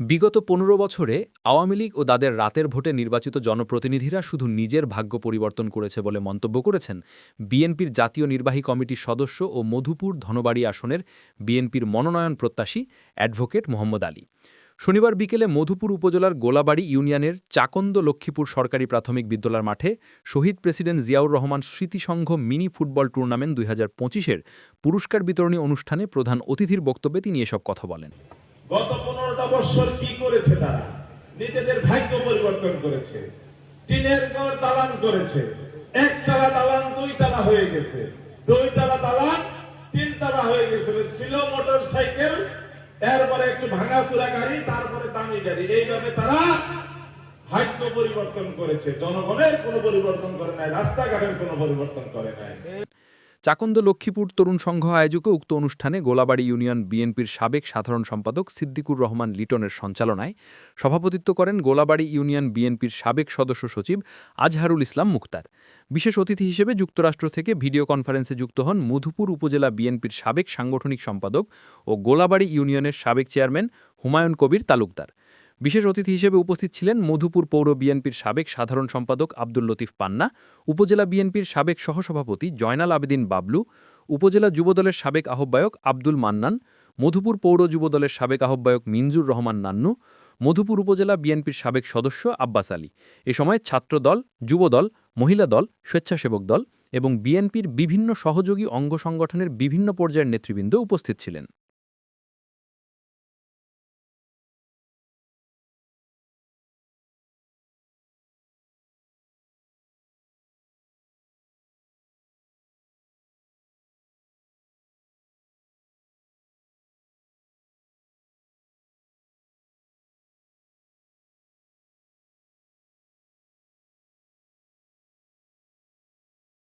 বিগত পনেরো বছরে আওয়ামী লীগ ও তাদের রাতের ভোটে নির্বাচিত জনপ্রতিনিধিরা শুধু নিজের ভাগ্য পরিবর্তন করেছে বলে মন্তব্য করেছেন বিএনপির জাতীয় নির্বাহী কমিটির সদস্য ও মধুপুর ধনবাড়ি আসনের বিএনপির মনোনয়ন প্রত্যাশী অ্যাডভোকেট মোহাম্মদ আলী। শনিবার বিকেলে মধুপুর উপজেলার গোলাবাড়ি ইউনিয়নের চাকন্দ লক্ষ্মীপুর সরকারি প্রাথমিক বিদ্যালয়ের মাঠে শহীদ প্রেসিডেন্ট জিয়াউর রহমান স্মৃতিসংঘ মিনি ফুটবল টুর্নামেন্ট দুই হাজার পুরস্কার বিতরণী অনুষ্ঠানে প্রধান অতিথির বক্তব্যে তিনি এসব কথা বলেন। গত পনেরোটা বছর কি করেছে তারা? নিজেদের ভাগ্য পরিবর্তন করেছে। টিনের ঘর দালান করেছে। এক তালা দালান, দুই তালা হয়ে গেছে। দুই তালা দালান, তিন তালা হয়ে গেছে। ছিল মোটর সাইকেল, এরপরে একটু ভাঙাচুরা গাড়ি, তারপরে দামি গাড়ি। এইভাবে তারা ভাগ্য পরিবর্তন করেছে। জনগণের কোনো পরিবর্তন করে নাই, রাস্তাঘাটের কোনো পরিবর্তন করে নাই। চাকন্দ লক্ষ্মীপুর তরুণ সংঘ আয়োজক উক্ত অনুষ্ঠানে গোলাবাড়ি ইউনিয়ন বিএনপির সাবেক সাধারণ সম্পাদক সিদ্দিকুর রহমান লিটনের সঞ্চালনায় সভাপতিত্ব করেন গোলাবাড়ি ইউনিয়ন বিএনপির সাবেক সদস্য সচিব আজহারুল ইসলাম মুক্তার। বিশেষ অতিথি হিসেবে যুক্তরাষ্ট্র থেকে ভিডিও কনফারেন্সে যুক্ত হন মধুপুর উপজেলা বিএনপির সাবেক সাংগঠনিক সম্পাদক ও গোলাবাড়ি ইউনিয়নের সাবেক চেয়ারম্যান হুমায়ুন কবির তালুকদার। বিশেষ অতিথি হিসেবে উপস্থিত ছিলেন মধুপুর পৌর বিএনপির সাবেক সাধারণ সম্পাদক আব্দুল লতিফ পান্না, উপজেলা বিএনপির সাবেক সহসভাপতি জয়নাল আবেদিন বাবলু, উপজেলা যুবদলের সাবেক আহ্বায়ক আব্দুল মান্নান, মধুপুর পৌর যুবদলের সাবেক আহ্বায়ক মিনজুর রহমান নান্নু, মধুপুর উপজেলা বিএনপির সাবেক সদস্য আব্বাস আলী। এ সময় ছাত্রদল, যুবদল, মহিলা দল, স্বেচ্ছাসেবক দল এবং বিএনপির বিভিন্ন সহযোগী অঙ্গ সংগঠনের বিভিন্ন পর্যায়ের নেতৃবৃন্দ উপস্থিত ছিলেন।